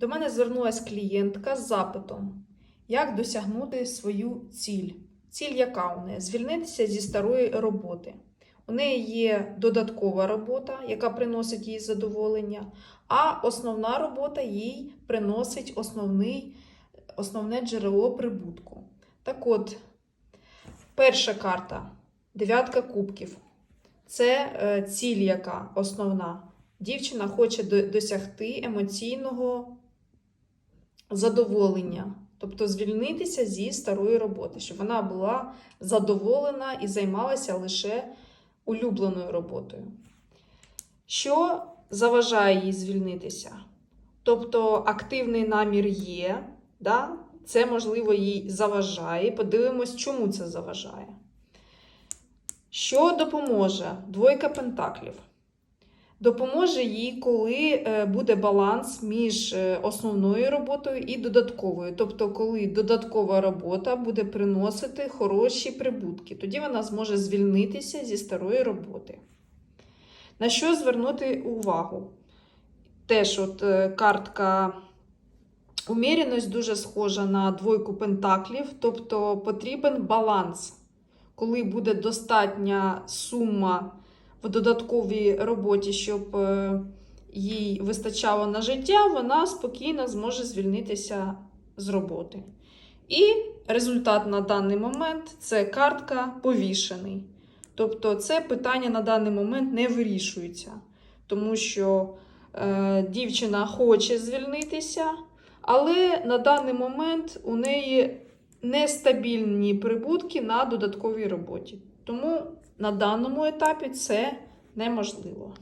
До мене звернулася клієнтка з запитом, як досягнути свою ціль. Ціль яка у неї? Звільнитися зі старої роботи. У неї є додаткова робота, яка приносить їй задоволення, а основна робота їй приносить основний, основне джерело прибутку. Так от, перша карта дев'ятка кубків. Це е, ціль, яка основна. Дівчина хоче досягти емоційного задоволення, тобто звільнитися зі старої роботи, щоб вона була задоволена і займалася лише улюбленою роботою. Що заважає їй звільнитися? Тобто активний намір є, да? це можливо їй заважає. Подивимось, чому це заважає. Що допоможе? Двойка пентаклів. Допоможе їй, коли е, буде баланс між е, основною роботою і додатковою. Тобто, коли додаткова робота буде приносити хороші прибутки, тоді вона зможе звільнитися зі старої роботи. На що звернути увагу? Теж от е, картка уміряність дуже схожа на двойку пентаклів, тобто потрібен баланс коли буде достатня сума в додатковій роботі, щоб е, їй вистачало на життя, вона спокійно зможе звільнитися з роботи. І результат на даний момент це картка повішений. Тобто це питання на даний момент не вирішується, тому що е, дівчина хоче звільнитися, але на даний момент у неї нестабільні прибутки на додатковій роботі. Тому на даному етапі це неможливо.